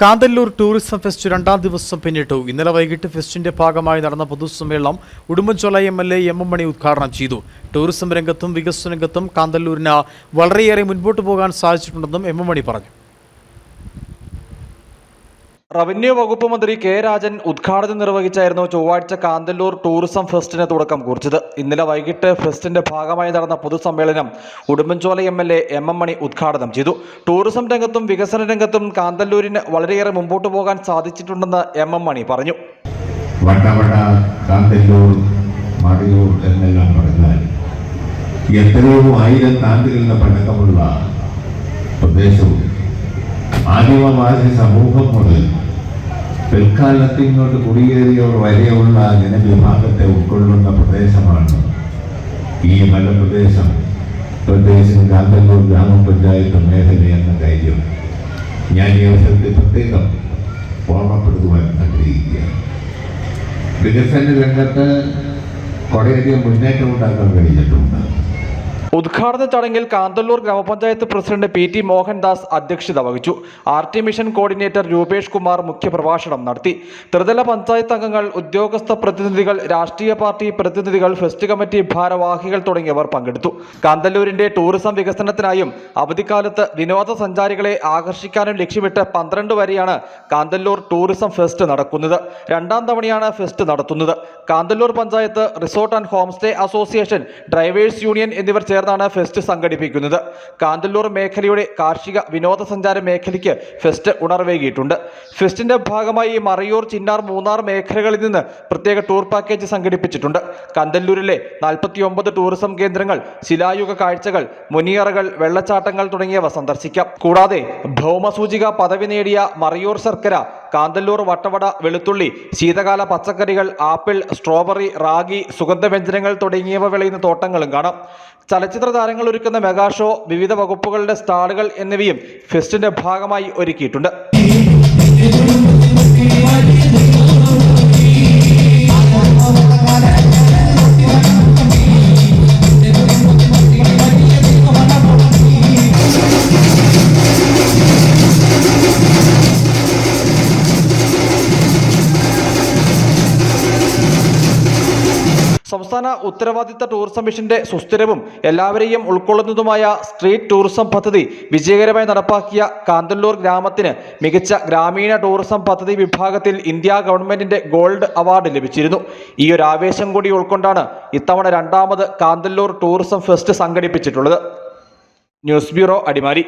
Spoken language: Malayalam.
കാന്തല്ലൂർ ടൂറിസം ഫെസ്റ്റ് രണ്ടാം ദിവസം പിന്നിട്ടു. ഇന്നലെ വൈകിട്ട് ഫെസ്റ്റിന്റെ ഭാഗമായി നടന്ന പൊതുസമ്മേളനം Udumbanchola M L A M M Mani ഉദ്ഘാടനം ചെയ്തു. ടൂറിസം രംഗത്തും വികസന രംഗത്തും കാന്തല്ലൂരിന് വളരെയേറെ മുൻപോട്ട് പോകാൻ സാധിച്ചിട്ടുണ്ടെന്നും എം എം മണി പറഞ്ഞു. റവന്യൂ വകുപ്പ് മന്ത്രി കെ രാജൻ ഉദ്ഘാടനം നിർവഹിച്ചായിരുന്നു ചൊവ്വാഴ്ച കാന്തല്ലൂർ ടൂറിസം ഫെസ്റ്റിന് തുടക്കം കുറിച്ചത്. ഇന്നലെ വൈകിട്ട് ഫെസ്റ്റിന്റെ ഭാഗമായി നടന്ന പൊതുസമ്മേളനം Udumbanchola M L A M M Mani ഉദ്ഘാടനം ചെയ്തു. ടൂറിസം രംഗത്തും വികസന രംഗത്തും കാന്തല്ലൂരിന് വളരെയേറെ മുമ്പോട്ട് പോകാൻ സാധിച്ചിട്ടുണ്ടെന്ന് എം എം മണി പറഞ്ഞു. എത്രയോ ആയിരത്താണ്ടുകളുടെ പഴക്കമുള്ള പ്രദേശവും ആദിമവാസി സമൂഹം മുതൽ പിൽക്കാലത്ത് ഇങ്ങോട്ട് കുടിയേറിയവർ വരെയുള്ള ജനവിഭാഗത്തെ ഉൾക്കൊള്ളുന്ന പ്രദേശമാണ് ഈ മലപ്രദേശം. പ്രത്യേകിച്ചും കാന്തല്ലൂർ ഗ്രാമപഞ്ചായത്ത് മേഖല എന്ന കാര്യം ഞാൻ ഈ അവസരത്തിൽ പ്രത്യേകം ഓർമ്മപ്പെടുത്തുവാൻ ആഗ്രഹിക്കുകയാണ്. വികസന രംഗത്ത് കുറേയധികം മുന്നേറ്റം ഉണ്ടാക്കാൻ കഴിഞ്ഞിട്ടുണ്ട്. ഉദ്ഘാടന ചടങ്ങിൽ കാന്തല്ലൂർ ഗ്രാമപഞ്ചായത്ത് പ്രസിഡന്റ് പി ടി മോഹൻദാസ് അധ്യക്ഷത വഹിച്ചു. R T mission coordinator Rupesh Kumar മുഖ്യപ്രഭാഷണം നടത്തി. ത്രിതല പഞ്ചായത്ത് അംഗങ്ങൾ ഉദ്യോഗസ്ഥ പ്രതിനിധികൾ രാഷ്ട്രീയ പാർട്ടി പ്രതിനിധികൾ ഫെസ്റ്റ് കമ്മിറ്റി ഭാരവാഹികൾ തുടങ്ങിയവർ പങ്കെടുത്തു. കാന്തല്ലൂരിന്റെ ടൂറിസം വികസനത്തിനായും അവധിക്കാലത്ത് വിനോദസഞ്ചാരികളെ ആകർഷിക്കാനും ലക്ഷ്യമിട്ട് പന്ത്രണ്ട് വരെയാണ് കാന്തല്ലൂർ ടൂറിസം ഫെസ്റ്റ് നടക്കുന്നത്. രണ്ടാം തവണയാണ് ഫെസ്റ്റ് നടത്തുന്നത്. Kanthalloor panchayat resort and home stay association drivers union എന്നിവർ ചേർന്നാണ് ഫെസ്റ്റ് സംഘടിപ്പിക്കുന്നത്. കാന്തല്ലൂർ മേഖലയുടെ കാർഷിക വിനോദസഞ്ചാര മേഖലയ്ക്ക് ഫെസ്റ്റ് ഉണർവേകിയിട്ടുണ്ട് ഫെസ്റ്റിന്റെ ഭാഗമായി മറയൂർ ചിന്നാർ മൂന്നാർ മേഖലകളിൽ നിന്ന് പ്രത്യേക ടൂർ പാക്കേജ് സംഘടിപ്പിച്ചിട്ടുണ്ട്. കാന്തല്ലൂരിലെ നാൽപ്പത്തിയൊമ്പത് ടൂറിസം കേന്ദ്രങ്ങൾ ശിലായുഗ കാഴ്ചകൾ മുനിയറകൾ വെള്ളച്ചാട്ടങ്ങൾ തുടങ്ങിയവ സന്ദർശിക്കാം. കൂടാതെ ഭൗമസൂചിക പദവി നേടിയ മറയൂർ ശർക്കര കാന്തല്ലൂർ വട്ടവട വെളുത്തുള്ളി ശീതകാല പച്ചക്കറികൾ ആപ്പിൾ സ്ട്രോബെറി റാഗി സുഗന്ധവ്യഞ്ജനങ്ങൾ തുടങ്ങിയവ വിളയുന്ന തോട്ടങ്ങളും കാണാം. ചലച്ചിത്ര താരങ്ങൾ ഒരുക്കുന്ന മെഗാ ഷോ വിവിധ വകുപ്പുകളുടെ സ്റ്റാളുകൾ എന്നിവയും ഫെസ്റ്റിന്റെ ഭാഗമായി ഒരുക്കിയിട്ടുണ്ട്. സംസ്ഥാന ഉത്തരവാദിത്ത ടൂറിസം മിഷന്റെ സുസ്ഥിരവും എല്ലാവരെയും ഉൾക്കൊള്ളുന്നതുമായ സ്ട്രീറ്റ് ടൂറിസം പദ്ധതി വിജയകരമായി നടപ്പാക്കിയ കാന്തല്ലൂർ ഗ്രാമത്തിന് മികച്ച ഗ്രാമീണ ടൂറിസം പദ്ധതി വിഭാഗത്തിൽ ഇന്ത്യ ഗവൺമെന്റിന്റെ ഗോൾഡ് അവാർഡ് ലഭിച്ചിരുന്നു. ഈ ഒരു ആവേശം കൂടി ഉൾക്കൊണ്ടാണ് ഇത്തവണ രണ്ടാമത് Kanthalloor tourism fest സംഘടിപ്പിച്ചിട്ടുള്ളത്. News bureau Adimali.